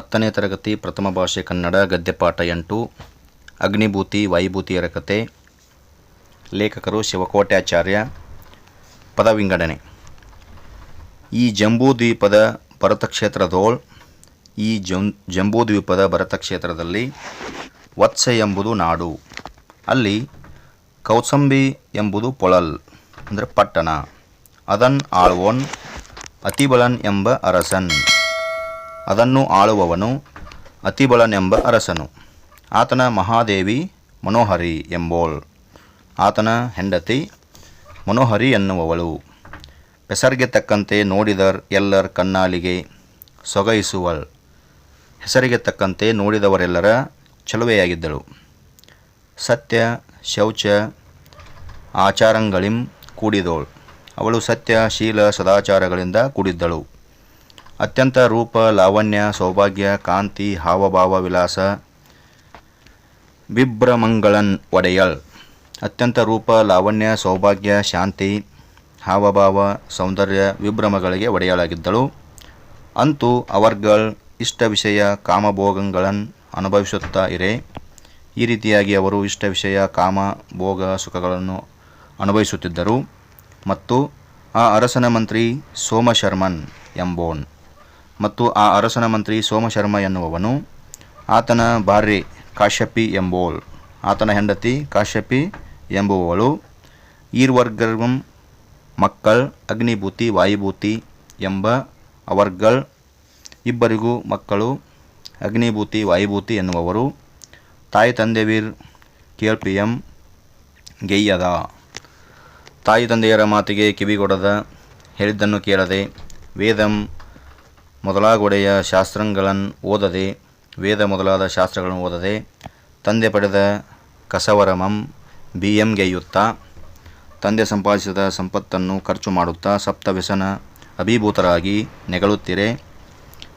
ಹತ್ತನೇ ತರಗತಿ ಪ್ರಥಮ ಭಾಷೆ ಕನ್ನಡ, ಗದ್ಯಪಾಠ ಎಂಟು, ಅಗ್ನಿಭೂತಿ ವಾಯುಭೂತಿಯರ ಕತೆ, ಲೇಖಕರು ಶಿವಕೋಟ್ಯಾಚಾರ್ಯ ಪದ ವಿಂಗಡಣೆ ಈ ಜಂಬೂದ್ವೀಪದ ಭರತಕ್ಷೇತ್ರದೋಳ್, ಈ ಜಂ, ಜಂಬೂದ್ವೀಪದ ಭರತಕ್ಷೇತ್ರದಲ್ಲಿ ವತ್ಸ ಎಂಬುದು ನಾಡು. ಅಲ್ಲಿ ಕೌಸಂಬಿ ಎಂಬುದು ಪೊಳಲ್, ಅಂದರೆ ಪಟ್ಟಣ. ಅದನ್ ಆಳ್ವೋನ್ ಅತಿಬಳನ್ ಎಂಬ ಅರಸನ್. ಅದನ್ನು ಆಳುವವನು ಅತಿಬಲನೆಂಬ ಅರಸನು. ಆತನ ಮಹಾದೇವಿ ಮನೋಹರಿ ಎಂಬೋಳ್. ಆತನ ಹೆಂಡತಿ ಮನೋಹರಿ ಎನ್ನುವವಳು. ಹೆಸರಿಗೆ ತಕ್ಕಂತೆ ನೋಡಿದರ್ ಎಲ್ಲರ ಕಣ್ಣಾಲಿಗೆ ಸೊಗೈಸುವಳ್. ಹೆಸರಿಗೆ ತಕ್ಕಂತೆ ನೋಡಿದವರೆಲ್ಲರ ಚಲುವೆಯಾಗಿದ್ದಳು. ಸತ್ಯ, ಶೌಚ ಆಚಾರಂಗಳಿಂ ಕೂಡಿದೋಳು. ಅವಳು ಸತ್ಯ, ಶೀಲ, ಸದಾಚಾರಗಳಿಂದ ಕೂಡಿದ್ದಳು. ಅತ್ಯಂತ ರೂಪ, ಲಾವಣ್ಯ, ಸೌಭಾಗ್ಯ, ಕಾಂತಿ, ಹಾವಭಾವ ವಿಲಾಸ ವಿಭ್ರಮಂಗಳನ್ ಒಡೆಯಳ್. ಅತ್ಯಂತ ರೂಪ, ಲಾವಣ್ಯ, ಸೌಭಾಗ್ಯ, ಶಾಂತಿ, ಹಾವಭಾವ, ಸೌಂದರ್ಯ ವಿಭ್ರಮಗಳಿಗೆ ಒಡೆಯಳಾಗಿದ್ದಳು. ಅಂತೂ ಅವರ್ಗಳ್ ಇಷ್ಟ ವಿಷಯ ಕಾಮಭೋಗಗಳನ್ನು ಅನುಭವಿಸುತ್ತಾ ಇರೆ. ಈ ರೀತಿಯಾಗಿ ಅವರು ಇಷ್ಟ ವಿಷಯ ಕಾಮ ಭೋಗ ಸುಖಗಳನ್ನು ಅನುಭವಿಸುತ್ತಿದ್ದರು. ಮತ್ತು ಆ ಅರಸನ ಮಂತ್ರಿ ಸೋಮಶರ್ಮನ್ ಎಂಬೋನ್. ಮತ್ತು ಆ ಅರಸನ ಮಂತ್ರಿ ಸೋಮಶರ್ಮ ಎನ್ನುವವನು, ಆತನ ಭಾರ್ಯೆ ಕಾಶ್ಯಪಿ ಎಂಬುವಳು. ಆತನ ಹೆಂಡತಿ ಕಾಶ್ಯಪಿ ಎಂಬುವವಳು ಈರ್ವರ್ಗಂ ಮಕ್ಕಳ್, ಅಗ್ನಿಭೂತಿ, ವಾಯುಭೂತಿ ಎಂಬ ಅವರ್ಗಳ್. ಇಬ್ಬರಿಗೂ ಮಕ್ಕಳು, ಅಗ್ನಿಭೂತಿ, ವಾಯುಭೂತಿ ಎನ್ನುವವರು. ತಾಯಿ ತಂದೆವೀರ್ ಕೇಳ್ಪಿಯಂ ಗೆಯ್ಯದ. ತಾಯಿ ತಂದೆಯರ ಮಾತಿಗೆ ಕಿವಿಗೊಡದ, ಹೇಳಿದ್ದನ್ನು ಕೇಳದೆ ವೇದಂ ಮೊದಲಾಗೊಡೆಯ ಶಾಸ್ತ್ರಗಳನ್ನು ಓದದೆ, ವೇದ ಮೊದಲಾದ ಶಾಸ್ತ್ರಗಳನ್ನು ಓದದೆ, ತಂದೆ ಪಡೆದ ಕಸವರಮಂ ಬಿ ಎಂ ಗೆಯ್ಯುತ್ತಾ, ತಂದೆ ಸಂಪಾದಿಸಿದ ಸಂಪತ್ತನ್ನು ಖರ್ಚು ಮಾಡುತ್ತಾ ಸಪ್ತವ್ಯಸನ ಅಭಿಭೂತರಾಗಿ ನೆಗಳುತ್ತಿರೆ,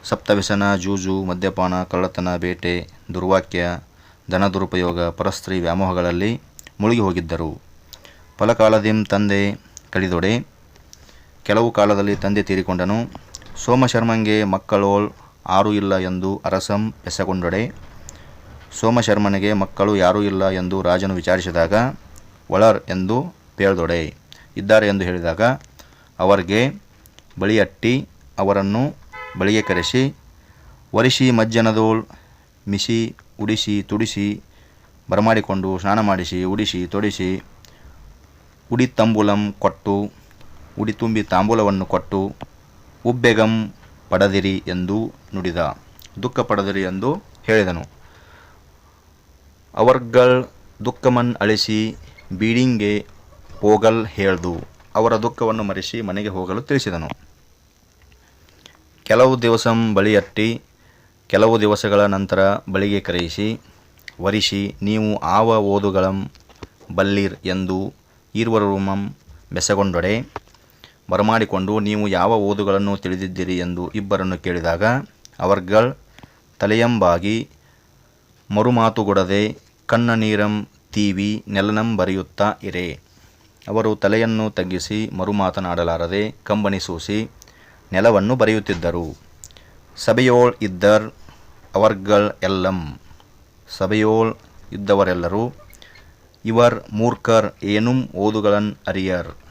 ಸಪ್ತವ್ಯಸನ ಜೂಜು, ಮದ್ಯಪಾನ, ಕಳ್ಳತನ, ಬೇಟೆ, ದುರ್ವಾಕ್ಯ, ಧನ ದುರುಪಯೋಗ, ಪರಸ್ತ್ರೀ ವ್ಯಾಮೋಹಗಳಲ್ಲಿ ಮುಳುಗಿ ಹೋಗಿದ್ದರು. ಫಲಕಾಲದಿಂ ತಂದೆ ಕಡಿದೊಡೆ ಕೆಲವು ಕಾಲದಲ್ಲಿ ತಂದೆ ತೀರಿಕೊಂಡನು. ಸೋಮಶರ್ಮಂಗೆ ಮಕ್ಕಳೋಳ್ ಆರು ಇಲ್ಲ ಎಂದು ಅರಸಂ ಎಸಗೊಂಡೊಡೆ. ಸೋಮಶರ್ಮನಿಗೆ ಮಕ್ಕಳು ಯಾರೂ ಇಲ್ಲ ಎಂದು ರಾಜನು ವಿಚಾರಿಸಿದಾಗ, ಒಳರ್ ಎಂದು ಪೇಳ್ದೊಡೆ ಇದ್ದಾರೆ ಎಂದು ಹೇಳಿದಾಗ, ಅವರಿಗೆ ಬಳಿಯಟ್ಟಿ ಅವರನ್ನು ಬಳಿಗೆ ಕರೆಸಿ ವರಿಸಿ ಮಜ್ಜನದೋಳ್ ಮಿಸಿ ಉಡಿಸಿ, ತುಡಿಸಿ, ಬರಮಾಡಿಕೊಂಡು ಸ್ನಾನ ಮಾಡಿಸಿ, ಉಡಿಸಿ, ತೊಡಿಸಿ, ಉಡಿ ತಂಬೂಲಂ ಕೊಟ್ಟು, ಉಡಿ ತುಂಬಿ ತಾಂಬೂಲವನ್ನು ಕೊಟ್ಟು ಉಬ್ಬೆಗಂ ಪಡದಿರಿ ಎಂದು ನುಡಿದ, ದುಃಖ ಪಡದಿರಿ ಎಂದು ಹೇಳಿದನು. ಅವರ್ಗಳ್ ದುಃಖಮನ್ ಅಳಿಸಿ ಬೀಡಿಂಗೆ ಹೋಗಲ್ ಹೇಳ್ದು, ಅವರ ದುಃಖವನ್ನು ಮರೆಸಿ ಮನೆಗೆ ಹೋಗಲು ತಿಳಿಸಿದನು. ಕೆಲವು ದಿವಸಂ ಬಳಿಯಟ್ಟಿ, ಕೆಲವು ದಿವಸಗಳ ನಂತರ ಬಳಿಗೆ ಕರೆಯಿಸಿ, ವರಿಸಿ, ನೀವು ಆವ ಓದುಗಳಂ ಬಲ್ಲಿರ್ ಎಂದು ಈರ್ವರುಮಂ ಬೆಸಗೊಂಡೊಡೆ ಬರಮಾಡಿಕೊಂಡು ನೀವು ಯಾವ ಓದುಗಳನ್ನು ತಿಳಿದಿದ್ದೀರಿ ಎಂದು ಇಬ್ಬರನ್ನು ಕೇಳಿದಾಗ, ಅವರ್ಗಳ್ ತಲೆಯಂಬಾಗಿ ಮರುಮಾತುಗೊಡದೆ ಕಣ್ಣ ನೀರಂ ತೀವಿ ನೆಲನಂ ಬರೆಯುತ್ತಾ ಇರೆ. ಅವರು ತಲೆಯನ್ನು ತಗ್ಗಿಸಿ ಮರುಮಾತನಾಡಲಾರದೆ ಕಂಬನಿ ಸೂಸಿ ನೆಲವನ್ನು ಬರೆಯುತ್ತಿದ್ದರು. ಸಭೆಯೋಳ್ ಇದ್ದರ್ ಅವರ್ಗಳ್ ಎಲ್ಲಂ. ಸಭೆಯೋಳ್ ಇದ್ದವರೆಲ್ಲರೂ, ಇವರ್ ಮೂರ್ಖರ್ ಏನೂ ಓದುಗಳನ್ ಅರಿಯರ್.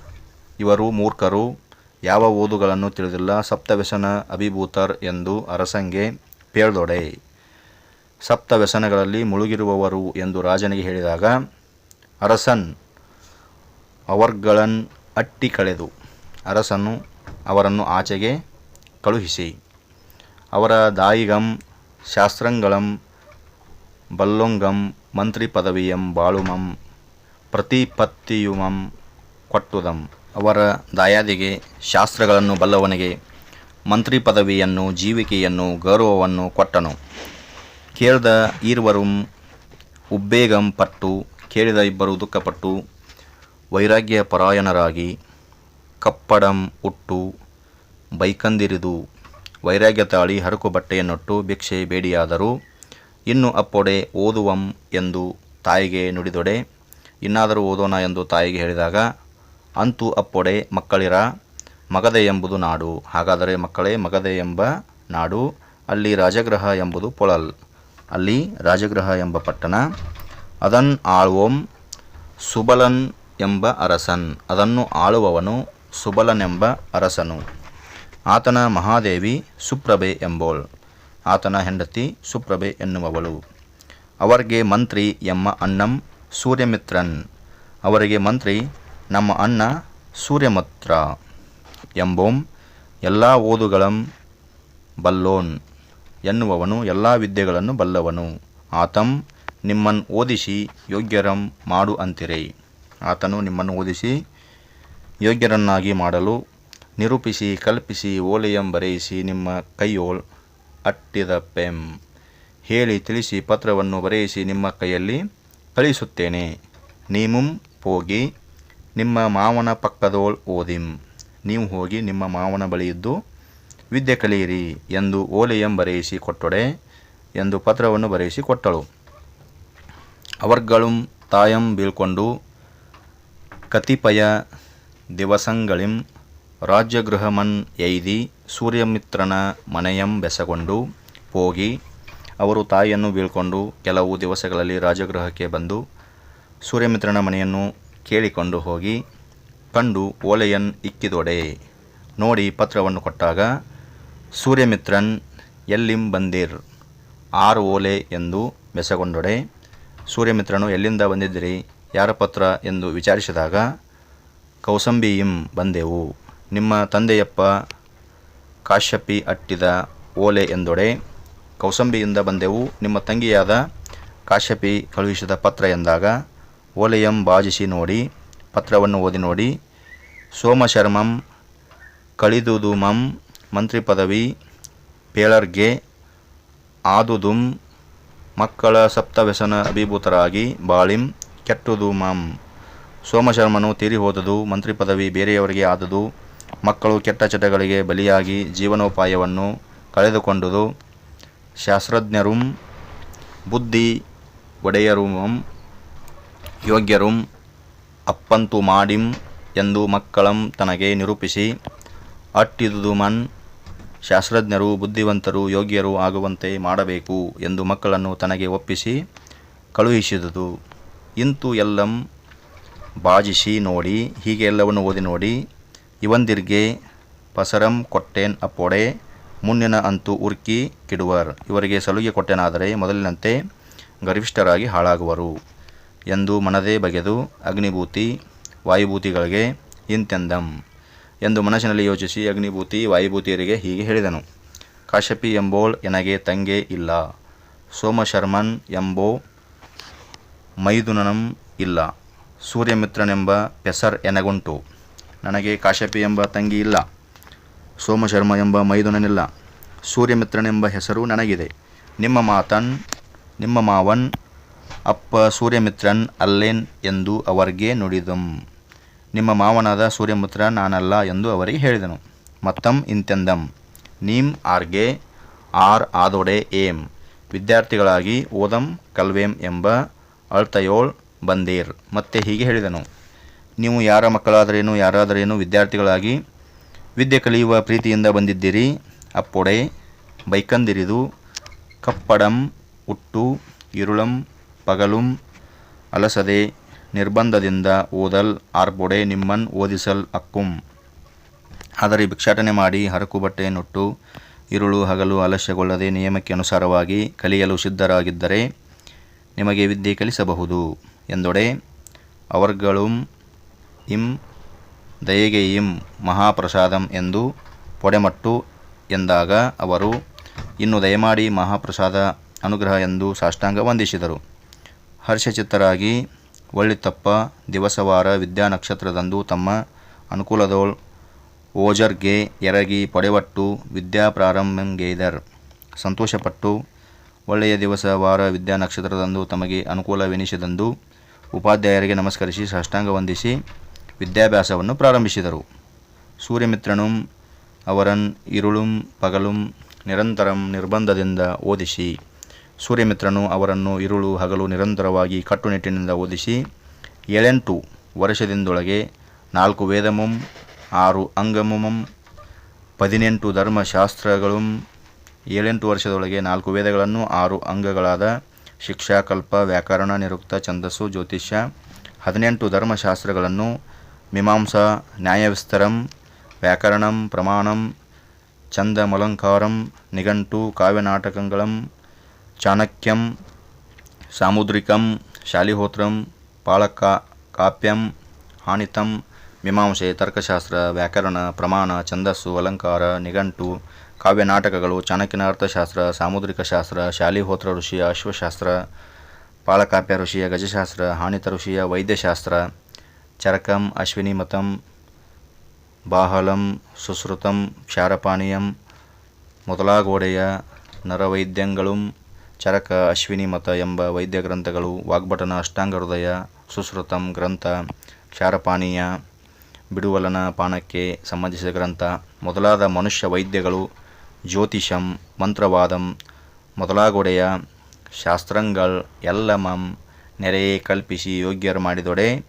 ಇವರು ಮೂರ್ಖರು, ಯಾವ ಓದುಗಳನ್ನು ತಿಳಿದಿಲ್ಲ, ಸಪ್ತವ್ಯಸನ ಅಭಿಭೂತರ್ ಎಂದು ಅರಸಂಗೆ ಪೇಳ್ದೊಡೆ. ಸಪ್ತವ್ಯಸನಗಳಲ್ಲಿ ಮುಳುಗಿರುವವರು ಎಂದು ರಾಜನಿಗೆ ಹೇಳಿದಾಗ, ಅರಸನ್, ಅವರ್ಗಳನ್ ಅಟ್ಟಿ ಕಳೆದು, ಅರಸನು ಅವರನ್ನು ಆಚೆಗೆ ಕಳುಹಿಸಿ. ಅವರ ದಾಯಿಗಂ, ಶಾಸ್ತ್ರಂಗಳಂ, ಬಲ್ಲೊಂಗಂ ಮಂತ್ರಿ ಪದವಿಯಂ ಬಾಳುಮಂ, ಪ್ರತಿಪತ್ತಿಯುಮಂ, ಕೊಟ್ಟುದಂ. ಅವರ ದಾಯಾದಿಗೆ ಶಾಸ್ತ್ರಗಳನ್ನು ಬಲ್ಲವನಿಗೆ ಮಂತ್ರಿ ಪದವಿಯನ್ನು ಜೀವಿಕೆಯನ್ನು ಗೌರವವನ್ನು ಕೊಟ್ಟನು. ಕೇಳಿದ ಈರ್ವರುಂ ಉಬ್ಬೇಗಂ ಪಟ್ಟು, ಕೇಳಿದ ಇಬ್ಬರು ದುಃಖಪಟ್ಟು ವೈರಾಗ್ಯ ಪರಾಯಣರಾಗಿ ಕಪ್ಪಡಂ ಉಟ್ಟು, ಬೈಕಂದಿರಿದು ವೈರಾಗ್ಯ ತಾಳಿ ಹರಕು ಬಟ್ಟೆಯನ್ನೊಟ್ಟು ಭಿಕ್ಷೆ ಬೇಡಿಯಾದರು, ಇನ್ನು ಅಪ್ಪೊಡೆ ಓದುವಂ ಎಂದು ತಾಯಿಗೆ ನುಡಿದೊಡೆ, ಇನ್ನಾದರೂ ಓದೋಣ ಎಂದು ತಾಯಿಗೆ ಹೇಳಿದಾಗ ಅಂತೂ ಅಪ್ಪೊಡೆ ಮಕ್ಕಳಿರ ಮಗದೆ ಎಂಬುದು ನಾಡು. ಹಾಗಾದರೆ ಮಕ್ಕಳೇ ಮಗದೆ ಎಂಬ ನಾಡು. ಅಲ್ಲಿ ರಾಜಗೃಹ ಎಂಬುದು ಪೊಳಲ್. ಅಲ್ಲಿ ರಾಜಗೃಹ ಎಂಬ ಪಟ್ಟಣ. ಅದನ್ ಆಳ್ವೋಂ ಸುಬಲನ್ ಎಂಬ ಅರಸನ್. ಅದನ್ನು ಆಳುವವನು ಸುಬಲನೆಂಬ ಅರಸನು. ಆತನ ಮಹಾದೇವಿ ಸುಪ್ರಭೆ ಎಂಬೋಳ್. ಆತನ ಹೆಂಡತಿ ಸುಪ್ರಭೆ ಎನ್ನುವವಳು. ಅವರಿಗೆ ಮಂತ್ರಿ ಎಮ್ಮ ಅಣ್ಣಂ ಸೂರ್ಯಮಿತ್ರನ್. ಅವರಿಗೆ ಮಂತ್ರಿ ನಮ್ಮ ಅಣ್ಣ ಸೂರ್ಯಮತ್ರ ಎಂಬೋಂ ಎಲ್ಲ ಓದುಗಳಂ ಬಲ್ಲೋನ್ ಎನ್ನುವವನು ಎಲ್ಲ ವಿದ್ಯೆಗಳನ್ನು ಬಲ್ಲವನು. ಆತಂ ನಿಮ್ಮನ್ ಓದಿಸಿ ಯೋಗ್ಯರಂ ಮಾಡು ಅಂತಿರೈ. ಆತನು ನಿಮ್ಮನ್ನು ಓದಿಸಿ ಯೋಗ್ಯರನ್ನಾಗಿ ಮಾಡಲು ನಿರೂಪಿಸಿ ಕಲ್ಪಿಸಿ ಓಲೆಯಂ ಬರೆಯಿಸಿ ನಿಮ್ಮ ಕೈಯೋಳ್ ಅಟ್ಟಿದ ಪೆಂ. ಹೇಳಿ ತಿಳಿಸಿ ಪತ್ರವನ್ನು ಬರೆಯಿಸಿ ನಿಮ್ಮ ಕೈಯಲ್ಲಿ ಕಳಿಸುತ್ತೇನೆ. ನೀಮುಂ ಹೋಗಿ ನಿಮ್ಮ ಮಾವನ ಪಕ್ಕದೋಳ್ ಓದಿಂ. ನೀವು ಹೋಗಿ ನಿಮ್ಮ ಮಾವನ ಬಳಿಯಿದ್ದು ವಿದ್ಯೆ ಕಲಿಯಿರಿ ಎಂದು ಓಲೆಯಂ ಬರೆಯಿಸಿ ಕೊಟ್ಟೊಡೆ ಎಂದು ಪತ್ರವನ್ನು ಬರೆಯಿಸಿ ಕೊಟ್ಟಳು. ಅವರ್ಗಳು ತಾಯಂ ಬೀಳ್ಕೊಂಡು, ಕತಿಪಯ ದಿವಸಗಳಿಂ ರಾಜ್ಯಗೃಹಮನ್ ಎಯ್ದಿ ಸೂರ್ಯಮಿತ್ರನ ಮನೆಯಂ ಬೆಸಗೊಂಡು ಹೋಗಿ ಅವರು ತಾಯಿಯನ್ನು ಬೀಳ್ಕೊಂಡು ಕೆಲವು ದಿವಸಗಳಲ್ಲಿ ರಾಜಗೃಹಕ್ಕೆ ಬಂದು ಸೂರ್ಯಮಿತ್ರನ ಮನೆಯನ್ನು ಕೇಳಿಕೊಂಡು ಹೋಗಿ, ಕಂಡು ಓಲೆಯನ್ ಇಕ್ಕಿದೊಡೆ. ನೋಡಿ ಪತ್ರವನ್ನು ಕೊಟ್ಟಾಗ, ಸೂರ್ಯಮಿತ್ರನ್ ಎಲ್ಲಿಂ ಬಂದಿರ್? ಆರು ಓಲೆ ಎಂದು ಬೆಸಗೊಂಡೊಡೆ. ಸೂರ್ಯಮಿತ್ರನು, ಎಲ್ಲಿಂದ ಬಂದಿದ್ದೀರಿ? ಯಾರ ಪತ್ರ? ಎಂದು ವಿಚಾರಿಸಿದಾಗ, ಕೌಸಂಬಿಯಿಂ ಬಂದೆವು. ನಿಮ್ಮ ತಂದೆಯಪ್ಪ ಕಾಶ್ಯಪಿ ಅಟ್ಟಿದ ಓಲೆ ಎಂದೊಡೆ. ಕೌಸಂಬಿಯಿಂದ ಬಂದೆವು. ನಿಮ್ಮ ತಂಗಿಯಾದ ಕಾಶ್ಯಪಿ ಕಳುಹಿಸಿದ ಪತ್ರ ಎಂದಾಗ ಓಲೆಯಂ ಬಾಜಿಸಿ ನೋಡಿ, ಪತ್ರವನ್ನು ಓದಿ ನೋಡಿ. ಸೋಮಶರ್ಮಂ, ಕಳಿದುದುಮಂ ಮಂತ್ರಿ ಪದವಿ ಪೇಳರ್ಗೆ, ಆದುದುಂ, ಮಕ್ಕಳ ಸಪ್ತವ್ಯಸನ ಅಭಿಭೂತರಾಗಿ ಬಾಳಿಂ ಕೆಟ್ಟುದು ಮಂ ಸೋಮಶರ್ಮನು ತೀರಿ ಹೋದುದು ಮಂತ್ರಿ ಪದವಿ ಬೇರೆಯವರಿಗೆ ಆದುದು, ಮಕ್ಕಳು ಕೆಟ್ಟ ಚಟಗಳಿಗೆ ಬಲಿಯಾಗಿ ಜೀವನೋಪಾಯವನ್ನು ಕಳೆದುಕೊಂಡುದು. ಶಾಸ್ತ್ರಜ್ಞರು, ಬುದ್ಧಿ ಒಡೆಯರುಂ ಯೋಗ್ಯರುಂ ಅಪ್ಪಂತು ಮಾಡಿಂ ಎಂದು ಮಕ್ಕಳಂ ತನಗೆ ನಿರೂಪಿಸಿ, ಅಟ್ಟಿದುದುಮನ್ ಶಾಸ್ತ್ರಜ್ಞರು ಬುದ್ಧಿವಂತರು ಯೋಗ್ಯರು ಆಗುವಂತೆ ಮಾಡಬೇಕು ಎಂದು ಮಕ್ಕಳನ್ನು ತನಗೆ ಒಪ್ಪಿಸಿ ಕಳುಹಿಸಿದುದು. ಇಂತು ಎಲ್ಲಂ ಬಾಜಿಸಿ ನೋಡಿ, ಹೀಗೆ ಎಲ್ಲವನ್ನು ಓದಿ ನೋಡಿ, ಇವಂದಿರ್ಗೆ ಪಸರಂ ಕೊಟ್ಟೇನ್ ಅಪ್ಪೊಡೆ, ಮುನ್ನಿನ ಅಂತೂ ಉರ್ಕಿ ಕಿಡುವರ್. ಇವರಿಗೆ ಸಲುಗೆ ಕೊಟ್ಟೆನಾದರೆ ಮೊದಲಿನಂತೆ ಗರ್ವಿಷ್ಠರಾಗಿ ಹಾಳಾಗುವರು. ಎಂದು ಮನದೇ ಬಗೆದು ಅಗ್ನಿಭೂತಿ ವಾಯುಭೂತಿಗಳಿಗೆ ಇಂತೆಂದಂ ಎಂದು ಮನಸ್ಸಿನಲ್ಲಿ ಯೋಚಿಸಿ ಅಗ್ನಿಭೂತಿ ವಾಯುಭೂತಿಯರಿಗೆ ಹೀಗೆ ಹೇಳಿದನು. ಕಾಶಪಿ ಎಂಬೋಳ್ ಎನಗೆ ತಂಗೆ ಇಲ್ಲ. ಸೋಮಶರ್ಮನ್ ಎಂಬೋ ಮೈದುನನಂ ಇಲ್ಲ. ಸೂರ್ಯಮಿತ್ರನೆಂಬ ಪೆಸರ್ ಎನಗುಂಟು. ನನಗೆ ಕಾಶಪಿ ಎಂಬ ತಂಗಿ ಇಲ್ಲ. ಸೋಮಶರ್ಮ ಎಂಬ ಮೈದುನನಿಲ್ಲ. ಸೂರ್ಯಮಿತ್ರನೆಂಬ ಹೆಸರು ನನಗಿದೆ. ನಿಮ್ಮ ಮಾತನ್, ನಿಮ್ಮ ಮಾವನ್ ಅಪ್ಪ ಸೂರ್ಯಮಿತ್ರನ್ ಅಲ್ಲೇನ್ ಎಂದು ಅವರಿಗೆ ನುಡಿದಂ. ನಿಮ್ಮ ಮಾವನಾದ ಸೂರ್ಯಮಿತ್ರ ನಾನಲ್ಲ ಎಂದು ಅವರಿಗೆ ಹೇಳಿದನು. ಮತ್ತಂ ಇಂತೆಂದಂ. ನೀಮ್ ಆರ್ಗೆ, ಆರ್ ಆದೊಡೆ ಏಮ್ ವಿದ್ಯಾರ್ಥಿಗಳಾಗಿ ಓದಂ ಕಲ್ವೇಂ ಎಂಬ ಅಳ್ತಯೋಳ್ ಬಂದೇರ್. ಮತ್ತೆ ಹೀಗೆ ಹೇಳಿದನು. ನೀವು ಯಾರ ಮಕ್ಕಳಾದರೇನು, ಯಾರಾದರೇನು ವಿದ್ಯಾರ್ಥಿಗಳಾಗಿ ವಿದ್ಯೆ ಕಲಿಯುವ ಪ್ರೀತಿಯಿಂದ ಬಂದಿದ್ದೀರಿ? ಅಪ್ಪೊಡೆ, ಬೈಕಂದಿರಿದು, ಕಪ್ಪಡಂ, ಉಟ್ಟು, ಇರುಳಂ ಪಗಲುಂ ಅಲಸದೆ ನಿರ್ಬಂಧದಿಂದ ಓದಲ್ ಆರ್ಪೊಡೆ ನಿಮ್ಮನ್ ಓದಿಸಲ್ ಅಕ್ಕುಂ. ಆದರೆ ಭಿಕ್ಷಾಟನೆ ಮಾಡಿ ಹರಕು ನೊಟ್ಟು ಇರುಳು ಹಗಲು ಆಲಸ್ಯಗೊಳ್ಳದೆ ನಿಯಮಕ್ಕೆ ಅನುಸಾರವಾಗಿ ಕಲಿಯಲು ಸಿದ್ಧರಾಗಿದ್ದರೆ ನಿಮಗೆ ವಿದ್ಯೆ ಕಲಿಸಬಹುದು ಎಂದೊಡೆ, ಅವರ್ಗಳುಂ ಇಂ ದಯೆಗೆ ಇಂ ಮಹಾಪ್ರಸಾದಂ ಎಂದು ಪೊಡೆಮಟ್ಟು ಎಂದಾಗ ಅವರು, ಇನ್ನು ದಯಮಾಡಿ ಮಹಾಪ್ರಸಾದ ಅನುಗ್ರಹ ಎಂದು ಸಾಷ್ಟಾಂಗ ವಂದಿಸಿದರು. ಹರ್ಷಚಿತ್ತರಾಗಿ ಒಳ್ಳಿತಪ್ಪ ದಿವಸವಾರ ವಿದ್ಯಾ ನಕ್ಷತ್ರದಂದು ತಮ್ಮ ಅನುಕೂಲದೋಳ್ ಓಜರ್ಗೆ ಎರಗಿ ಪೊಡೆವಟ್ಟು ವಿದ್ಯಾ ಪ್ರಾರಂಭಂಗೈದರ್ ಸಂತೋಷಪಟ್ಟು ಒಳ್ಳೆಯ ದಿವಸ ವಾರ ವಿದ್ಯಾ ನಕ್ಷತ್ರದಂದು ತಮಗೆ ಅನುಕೂಲವೆನಿಸಿದಂದು ಉಪಾಧ್ಯಾಯರಿಗೆ ನಮಸ್ಕರಿಸಿ ಸಾಷ್ಟಾಂಗ ವಂದಿಸಿ ವಿದ್ಯಾಭ್ಯಾಸವನ್ನು ಪ್ರಾರಂಭಿಸಿದರು. ಸೂರ್ಯಮಿತ್ರನು ಅವರನ್ ಇರುಳುಂ ಪಗಲುಂ ನಿರಂತರಂ ನಿರ್ಬಂಧದಿಂದ ಓದಿಸಿ ಸೂರ್ಯಮಿತ್ರನು ಅವರನ್ನು ಇರುಳು ಹಗಲು ನಿರಂತರವಾಗಿ ಕಟ್ಟುನಿಟ್ಟಿನಿಂದ ಓದಿಸಿ, ಏಳೆಂಟು ವರ್ಷದಿಂದೊಳಗೆ ನಾಲ್ಕು ವೇದಮುಂ, ಆರು ಅಂಗಮುಮಂ, ಪದಿನೆಂಟು ಧರ್ಮಶಾಸ್ತ್ರಗಳು, ಏಳೆಂಟು ವರ್ಷದೊಳಗೆ ನಾಲ್ಕು ವೇದಗಳನ್ನು, ಆರು ಅಂಗಗಳಾದ ಶಿಕ್ಷಾಕಲ್ಪ ವ್ಯಾಕರಣ, ನಿರುಕ್ತ, ಛಂದಸ್ಸು, ಜ್ಯೋತಿಷ್ಯ, ಹದಿನೆಂಟು ಧರ್ಮಶಾಸ್ತ್ರಗಳನ್ನು, ಮೀಮಾಂಸಾ, ನ್ಯಾಯವಿಸ್ತರಂ, ವ್ಯಾಕರಣಂ, ಪ್ರಮಾಣಂ, ಛಂದಮಲಂಕಾರಂ, ನಿಘಂಟು, ಕಾವ್ಯನಾಟಕಗಳಂ ಚಾಣಕ್ಯಂ ಸಾಮುದ್ರಿಕಂ ಶಾಲಿಹೋತ್ರಂ ಪಾಳಕ ಕಾಪ್ಯಂ ಹಾಣಿತಂ ಮೀಮಾಂಸೆ ತರ್ಕಶಾಸ್ತ್ರ ವ್ಯಾಕರಣ ಪ್ರಮಾಣ ಛಂದಸ್ಸು ಅಲಂಕಾರ ನಿಘಂಟು ಕಾವ್ಯನಾಟಕಗಳು ಚಾಣಕ್ಯನ ಅರ್ಥಶಾಸ್ತ್ರ ಸಾಮುದ್ರಿಕ ಶಾಸ್ತ್ರ ಶಾಲಿಹೋತ್ರ ಋಷಿಯ ಅಶ್ವಶಾಸ್ತ್ರ ಪಾಳಕಾಪ್ಯ ಋಷಿಯ ಗಜಶಾಸ್ತ್ರ ಹಾಣಿತ ಋಷಿಯ ವೈದ್ಯಶಾಸ್ತ್ರ ಚರಕಂ ಅಶ್ವಿನಿಮತಂ ಬಾಹಲಂ ಸುಶ್ರುತಂ ಕ್ಷಾರಪಾನೀಯಂ ಮೊದಲಾಗೋಡೆಯ ನರವೈದ್ಯಂಗಳು ಚರಕ, ಅಶ್ವಿನಿ ಮತ ಎಂಬ ವೈದ್ಯ ಗ್ರಂಥಗಳು, ವಾಗ್ಭಟನ, ಅಷ್ಟಾಂಗ ಹೃದಯ, ಸುಶ್ರುತಂ ಗ್ರಂಥ, ಕ್ಷಾರಪಾನೀಯ, ಬಿಡುವಲನ ಪಾನಕ್ಕೆ ಸಂಬಂಧಿಸಿದ ಗ್ರಂಥ, ಮೊದಲಾದ ಮನುಷ್ಯ ವೈದ್ಯಗಳು, ಜ್ಯೋತಿಷಂ, ಮಂತ್ರವಾದಂ, ಮೊದಲಾಗೊಡೆಯ ಶಾಸ್ತ್ರಗಳು ಎಲ್ಲಮಂ ನೆರೆಯೇ ಕಲ್ಪಿಸಿ ಯೋಗ್ಯರು ಮಾಡಿದೊಡೆ,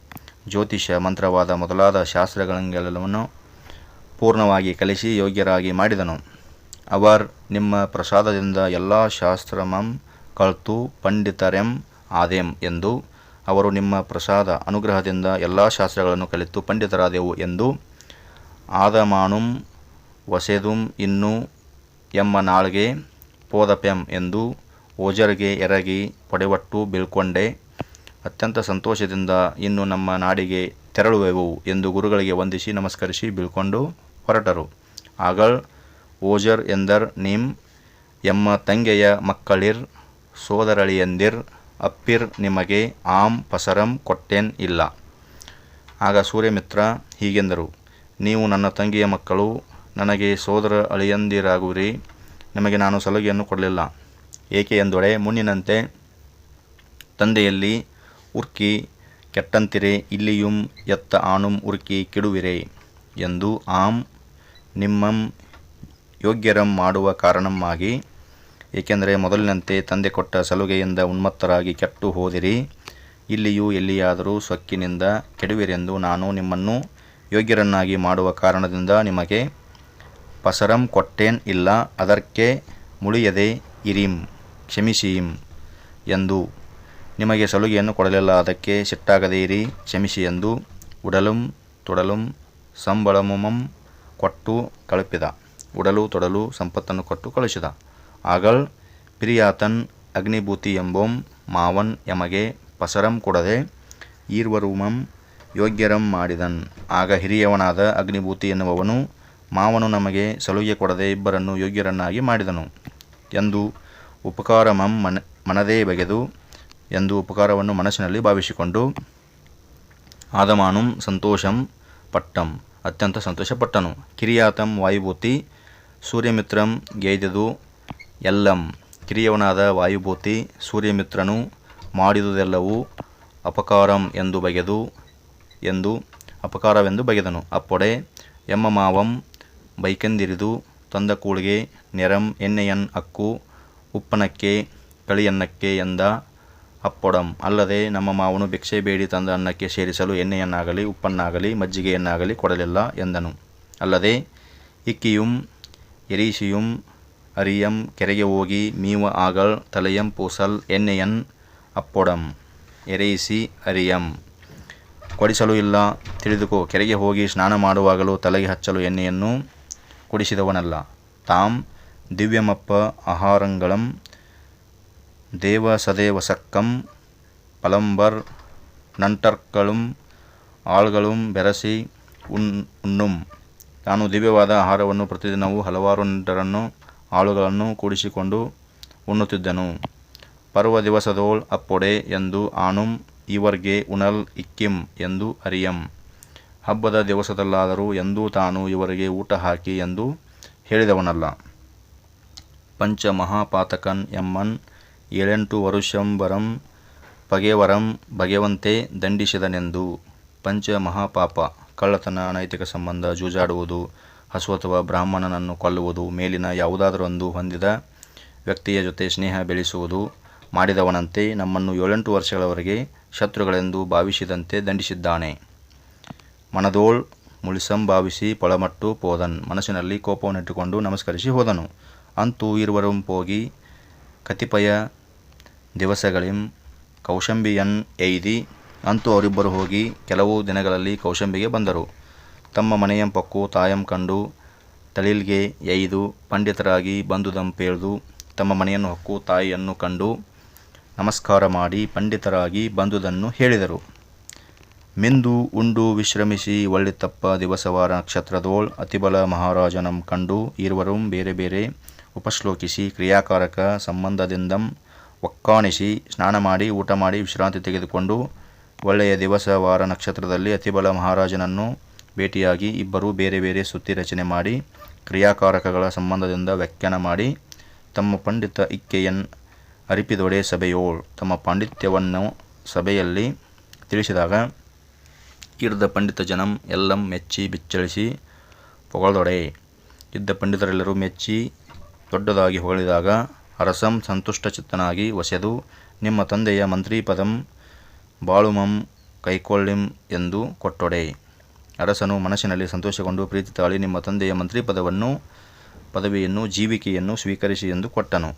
ಜ್ಯೋತಿಷ, ಮಂತ್ರವಾದ ಮೊದಲಾದ ಶಾಸ್ತ್ರಗಳೆಲ್ಲವನ್ನು ಪೂರ್ಣವಾಗಿ ಕಲಿಸಿ ಯೋಗ್ಯರಾಗಿ ಮಾಡಿದನು. ಅವರ್ ನಿಮ್ಮ ಪ್ರಸಾದದಿಂದ ಎಲ್ಲ ಶಾಸ್ತ್ರಮಂ ಕಳ್ತು ಪಂಡಿತರೆಂ ಆದೆಂ ಎಂದು ಅವರು ನಿಮ್ಮ ಪ್ರಸಾದ ಅನುಗ್ರಹದಿಂದ ಎಲ್ಲ ಶಾಸ್ತ್ರಗಳನ್ನು ಕಲಿತು ಪಂಡಿತರಾದೆವು ಎಂದು ಆದಮಾನುಂ ವಸೆದುಂ ಇನ್ನು ಎಮ್ಮ ನಾಳ್ಗೆ ಪೋದಪೆಂ ಎಂದು ಓಜರ್ಗೆ ಎರಗಿ ಪಡೆವಟ್ಟು ಬೀಳ್ಕೊಂಡೆ. ಅತ್ಯಂತ ಸಂತೋಷದಿಂದ ಇನ್ನು ನಮ್ಮ ನಾಡಿಗೆ ತೆರಳುವೆವು ಎಂದು ಗುರುಗಳಿಗೆ ವಂದಿಸಿ ನಮಸ್ಕರಿಸಿ ಬೀಳ್ಕೊಂಡು ಹೊರಟರು. ಆಗಳ್ ಓಜರ್ ಎಂದರ್ ನಿಮ್, ಎಮ್ಮ ತಂಗೆಯ ಮಕ್ಕಳಿರ್ ಸೋದರಳಿಯಂದಿರ್ ಅಪ್ಪಿರ್ ನಿಮಗೆ ಆಮ್ ಪಸರಂ ಕೊಟ್ಟೇನ್ ಇಲ್ಲ. ಆಗ ಸೂರ್ಯಮಿತ್ರ ಹೀಗೆಂದರು, ನೀವು ನನ್ನ ತಂಗಿಯ ಮಕ್ಕಳು, ನನಗೆ ಸೋದರ ಅಳಿಯಂದಿರಾಗುವಿರಿ, ನಿಮಗೆ ನಾನು ಸಲುಗೆಯನ್ನು ಕೊಡಲಿಲ್ಲ. ಏಕೆ ಎಂದೊಡೆ ಮುನ್ನಿನಂತೆ, ತಂದೆಯಲ್ಲಿ ಉರ್ಕಿ ಕೆಟ್ಟಂತಿರೆ, ಇಲ್ಲಿಯುಂ ಎತ್ತ ಆಣುಂ ಉರ್ಕಿ ಕೆಡುವಿರೆ, ಎಂದು ಆಮ್ ನಿಮ್ಮಂ ಯೋಗ್ಯರಂ ಮಾಡುವ ಕಾರಣಮ್ಮಾಗಿ ಏಕೆಂದರೆ ಮೊದಲಿನಂತೆ ತಂದೆ ಕೊಟ್ಟ ಸಲುಗೆಯಿಂದ ಉನ್ಮತ್ತರಾಗಿ ಕೆಟ್ಟು ಹೋದಿರಿ. ಇಲ್ಲಿಯೂ ಎಲ್ಲಿಯಾದರೂ ಸೊಕ್ಕಿನಿಂದ ಕೆಡುವಿರೆಂದು ನಾನು ನಿಮ್ಮನ್ನು ಯೋಗ್ಯರನ್ನಾಗಿ ಮಾಡುವ ಕಾರಣದಿಂದ ನಿಮಗೆ ಪಸರಂ ಕೊಟ್ಟೇನ್ ಇಲ್ಲ, ಅದಕ್ಕೆ ಮುಳಿಯದೆ ಇರಿಂ, ಕ್ಷಮಿಸಿಯಿಂ ಎಂದು. ನಿಮಗೆ ಸಲುಗೆಯನ್ನು ಕೊಡಲಿಲ್ಲ, ಅದಕ್ಕೆ ಸಿಟ್ಟಾಗದೇ ಇರಿ, ಕ್ಷಮಿಸಿ ಎಂದು. ಉಡಲುಂ, ತೊಡಲುಂ, ಸಂಬಳಮುಮಂ ಕೊಟ್ಟು ಕಳುಪಿದ. ಉಡಲು ತೊಡಲು ಸಂಪತ್ತನ್ನು ಕೊಟ್ಟು ಕಳುಹಿಸಿದ. ಆಗಲ್ ಪಿರಿಯಾತನ್ ಅಗ್ನಿಭೂತಿ ಎಂಬೋಂ ಮಾವನ್ ಎಮಗೆ ಪಸರಂ ಕೊಡದೆ ಈರ್ವರುಮಂ ಯೋಗ್ಯರಂ ಮಾಡಿದನ್. ಆಗ ಹಿರಿಯವನಾದ ಅಗ್ನಿಭೂತಿ ಎನ್ನುವವನು ಮಾವನು ನಮಗೆ ಸಲುಗೆ ಕೊಡದೆ ಇಬ್ಬರನ್ನು ಯೋಗ್ಯರನ್ನಾಗಿ ಮಾಡಿದನು. ಎಂದು ಉಪಕಾರಮಂ ಮನ, ಮನದೇ ಬಗೆದು ಎಂದು ಉಪಕಾರವನ್ನು ಮನಸ್ಸಿನಲ್ಲಿ ಭಾವಿಸಿಕೊಂಡು ಆದಮಾನುಂ ಸಂತೋಷಂ ಪಟ್ಟಂ. ಅತ್ಯಂತ ಸಂತೋಷಪಟ್ಟನು. ಕಿರಿಯಾತಂ ವಾಯುಭೂತಿ ಸೂರ್ಯಮಿತ್ರಂ ಗೇಯ್ದದು ಎಲ್ಲಂ. ಕಿರಿಯವನಾದ ವಾಯುಭೂತಿ ಸೂರ್ಯಮಿತ್ರನು ಮಾಡಿದುದೆಲ್ಲವೂ ಅಪಕಾರಂ ಎಂದು ಬಗೆದು, ಎಂದು ಅಪಕಾರವೆಂದು ಬಗೆದನು. ಅಪ್ಪೊಡೆ, ಎಮ್ಮ ಮಾವಂ ಬೈಕೆಂದಿರಿದು ತಂದ ಕೂಳಿಗೆ ನೆರಂ ಎಣ್ಣೆಯನ್ ಅಕ್ಕು, ಉಪ್ಪನಕ್ಕೆ ಕಳಿಯನ್ನಕ್ಕೆ ಎಂದ ಅಪ್ಪೊಡಂ. ಅಲ್ಲದೆ ನಮ್ಮ ಮಾವನು ಭಿಕ್ಷೆ ಬೇಡಿ ತಂದ ಅನ್ನಕ್ಕೆ ಸೇರಿಸಲು ಎಣ್ಣೆಯನ್ನಾಗಲಿ, ಉಪ್ಪನ್ನಾಗಲಿ, ಮಜ್ಜಿಗೆಯನ್ನಾಗಲಿ ಕೊಡಲಿಲ್ಲ ಎಂದನು. ಅಲ್ಲದೆ ಇಕ್ಕಿಯುಂ ಎರಿಶಿಯಮ್ ಅರಿಯಂ ಕೆರೆಗೆ ಹೋಗಿ ಮೀವ ಆಗಳ್ ತಲೆಯಂ ಪೂಸಲ್ ಎಣ್ಣೆಯನ್ ಅಪ್ಪೊಡಂ. ಎರೆಯಿಸಿ ಅರಿಯಂ. ಕೊಡಿಸಲು ಇಲ್ಲ, ತಿಳಿದುಕೋ, ಕೆರೆಗೆ ಹೋಗಿ ಸ್ನಾನ ಮಾಡುವಾಗಲೂ ತಲೆಗೆ ಹಚ್ಚಲು ಎಣ್ಣೆಯನ್ನು ಕೊಡಿಸಿದವನಲ್ಲ. ತಾಂ ದಿವ್ಯಮಪ್ಪ ಆಹಾರಂಗಳಂ, ದೇವ ಸದೇವಸಕ್ಕಂ ಪಲಂಬರ್ ನಂಟರ್ಕಳುಂ, ಆಳ್ಗಳುಂ ಬೆರಸಿ ಉನ್, ಉಣ್ಣುಂ. ತಾನು ದಿವ್ಯವಾದ ಆಹಾರವನ್ನು ಪ್ರತಿದಿನವೂ ಹಲವಾರು ನೆಂಟರನ್ನು ಆಳುಗಳನ್ನು ಕೂಡಿಸಿಕೊಂಡು ಉಣ್ಣುತ್ತಿದ್ದನು. ಪರ್ವ ದಿವಸದೋಳ್ ಅಪ್ಪೊಡೆ ಎಂದು ಆನುಂ ಇವರ್ಗೆ ಉಣಲ್ ಇಕ್ಕಿಂ ಎಂದು ಅರಿಯಂ. ಹಬ್ಬದ ದಿವಸದಲ್ಲಾದರೂ ಎಂದೂ ತಾನು ಇವರಿಗೆ ಊಟ ಹಾಕಿ ಎಂದು ಹೇಳಿದವನಲ್ಲ. ಪಂಚ ಮಹಾಪಾತಕನ್ ಎಮ್ಮನ್, ಏಳೆಂಟು ವರುಷಂಬರಂ ಪಗೆವರಂ ಬಗೆವಂತೆ ದಂಡಿಸಿದನೆಂದು ಪಂಚ ಮಹಾಪಾಪ ಕಳ್ಳತನ, ಅನೈತಿಕ ಸಂಬಂಧ, ಜೂಜಾಡುವುದು, ಹಸು ಅಥವಾ ಬ್ರಾಹ್ಮಣನನ್ನು ಕೊಲ್ಲುವುದು, ಮೇಲಿನ ಯಾವುದಾದರೊಂದು ಹೊಂದಿದ ವ್ಯಕ್ತಿಯ ಜೊತೆ ಸ್ನೇಹ ಬೆಳೆಸುವುದು, ಮಾಡಿದವನಂತೆ ನಮ್ಮನ್ನು ಏಳೆಂಟು ವರ್ಷಗಳವರೆಗೆ ಶತ್ರುಗಳೆಂದು ಭಾವಿಸಿದಂತೆ ದಂಡಿಸಿದ್ದಾನೆ. ಮನದೋಳ್ ಮುಳಿಸಂ ಭಾವಿಸಿ ಪೊಳಮಟ್ಟು ಪೋದನ್. ಮನಸ್ಸಿನಲ್ಲಿ ಕೋಪವನ್ನಿಟ್ಟುಕೊಂಡು ನಮಸ್ಕರಿಸಿ ಹೋದನು. ಅಂತೂ ಇರುವರುಂ ಹೋಗಿ ಕತಿಪಯ ದಿವಸಗಳಿಂ ಕೌಶಂಬಿಯನ್ ಎಯ್ದಿ ಅಂತೂ ಅವರಿಬ್ಬರು ಹೋಗಿ ಕೆಲವು ದಿನಗಳಲ್ಲಿ ಕೌಶಂಬಿಗೆ ಬಂದರು. ತಮ್ಮ ಮನೆಯಂ ಪಕ್ಕು, ತಾಯಂ ಕಂಡು, ತಳಿಲ್ಗೆ ಎಯ್ದು, ಪಂಡಿತರಾಗಿ ಬಂಧು ಪೇಳ್ದು, ತಮ್ಮ ಮನೆಯನ್ನು ಹೊಕ್ಕು, ತಾಯಿಯನ್ನು ಕಂಡು ನಮಸ್ಕಾರ ಮಾಡಿ ಪಂಡಿತರಾಗಿ ಬಂದುದನ್ನು ಹೇಳಿದರು. ಮಿಂದು, ಉಂಡು, ವಿಶ್ರಮಿಸಿ ಒಳ್ಳಿತಪ್ಪ ದಿವಸವಾರ ನಕ್ಷತ್ರದೋಳ್, ಅತಿಬಲ ಮಹಾರಾಜನಂ ಕಂಡು ಇರುವರು ಬೇರೆ ಬೇರೆ ಉಪಶ್ಲೋಕಿಸಿ ಕ್ರಿಯಾಕಾರಕ ಸಂಬಂಧದಿಂದಂ ಒಕ್ಕಾಣಿಸಿ ಸ್ನಾನ ಮಾಡಿ, ಊಟ ಮಾಡಿ, ವಿಶ್ರಾಂತಿ ತೆಗೆದುಕೊಂಡು ಒಳ್ಳೆಯ ದಿವಸ ವಾರ ನಕ್ಷತ್ರದಲ್ಲಿ ಅತಿಬಲ ಮಹಾರಾಜನನ್ನು ಭೇಟಿಯಾಗಿ ಇಬ್ಬರೂ ಬೇರೆ ಬೇರೆ ಸುತ್ತಿ ರಚನೆ ಮಾಡಿ, ಕ್ರಿಯಾಕಾರಕಗಳ ಸಂಬಂಧದಿಂದ ವ್ಯಾಖ್ಯಾನ ಮಾಡಿ, ತಮ್ಮ ಪಂಡಿತ ಇಕ್ಕೆಯನ್ ಅರಿಪಿದೊಡೆ ಸಭೆಯೋಳ್ ತಮ್ಮ ಪಾಂಡಿತ್ಯವನ್ನು ಸಭೆಯಲ್ಲಿ ತಿಳಿಸಿದಾಗ, ಇರ್ದ ಪಂಡಿತ ಜನಂ ಎಲ್ಲಂ ಮೆಚ್ಚಿ ಬಿಚ್ಚಳಿಸಿ ಪೊಗಳದೊಡೆ ಇದ್ದ ಪಂಡಿತರೆಲ್ಲರೂ ಮೆಚ್ಚಿ ದೊಡ್ಡದಾಗಿ ಹೊಗಳಿದಾಗ, ಅರಸಂ ಸಂತುಷ್ಟ ಚಿತ್ತನಾಗಿ ಒಸೆದು ನಿಮ್ಮ ತಂದೆಯ ಮಂತ್ರಿ ಪದಂ ಬಾಳುಮಂ ಕೈಕೊಳ್ಳಿಂ ಎಂದು ಕೊಟ್ಟೊಡೆ. ಅರಸನು ಮನಸ್ಸಿನಲ್ಲಿ ಸಂತೋಷಗೊಂಡು ಪ್ರೀತಿ ತಾಳಿ ನಿಮ್ಮ ತಂದೆಯ ಮಂತ್ರಿ ಪದವನ್ನು ಪದವಿಯನ್ನು, ಜೀವಿಕೆಯನ್ನು ಸ್ವೀಕರಿಸಿ ಎಂದು ಕೊಟ್ಟನು.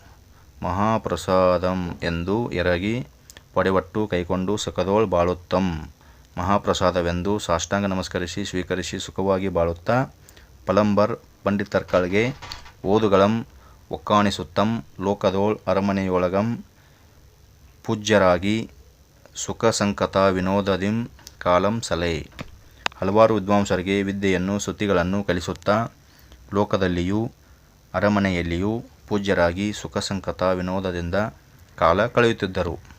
ಮಹಾಪ್ರಸಾದಂ ಎಂದು ಎರಗಿ ಪಡೆವಟ್ಟು ಕೈಕೊಂಡು ಸುಖದೋಳ್ ಬಾಳುತ್ತಂ. ಮಹಾಪ್ರಸಾದವೆಂದು ಸಾಷ್ಟಾಂಗ ನಮಸ್ಕರಿಸಿ ಸ್ವೀಕರಿಸಿ ಸುಖವಾಗಿ ಬಾಳುತ್ತಾ, ಪಲಂಬರ್ ಪಂಡಿತರ್ಕಳ್ಗೆ ಓದುಗಳಂ, ಒಕ್ಕಾಣಿಸುತ್ತಂ, ಲೋಕದೋಳ್ ಅರಮನೆಯೊಳಗಂ ಪೂಜ್ಯರಾಗಿ ಸುಖ ಸಂಕತ ವಿನೋದದಿಂ ಕಾಲಂ ಸಲೆ. ಹಲವಾರು ವಿದ್ವಾಂಸರಿಗೆ ವಿದ್ಯೆಯನ್ನು ಸುತಿಗಳನ್ನು ಕಲಿಸುತ್ತಾ ಲೋಕದಲ್ಲಿಯೂ, ಅರಮನೆಯಲ್ಲಿಯೂ ಪೂಜ್ಯರಾಗಿ ಸುಖ ಸಂಕತ ವಿನೋದದಿಂದ ಕಾಲ ಕಳೆಯುತ್ತಿದ್ದರು.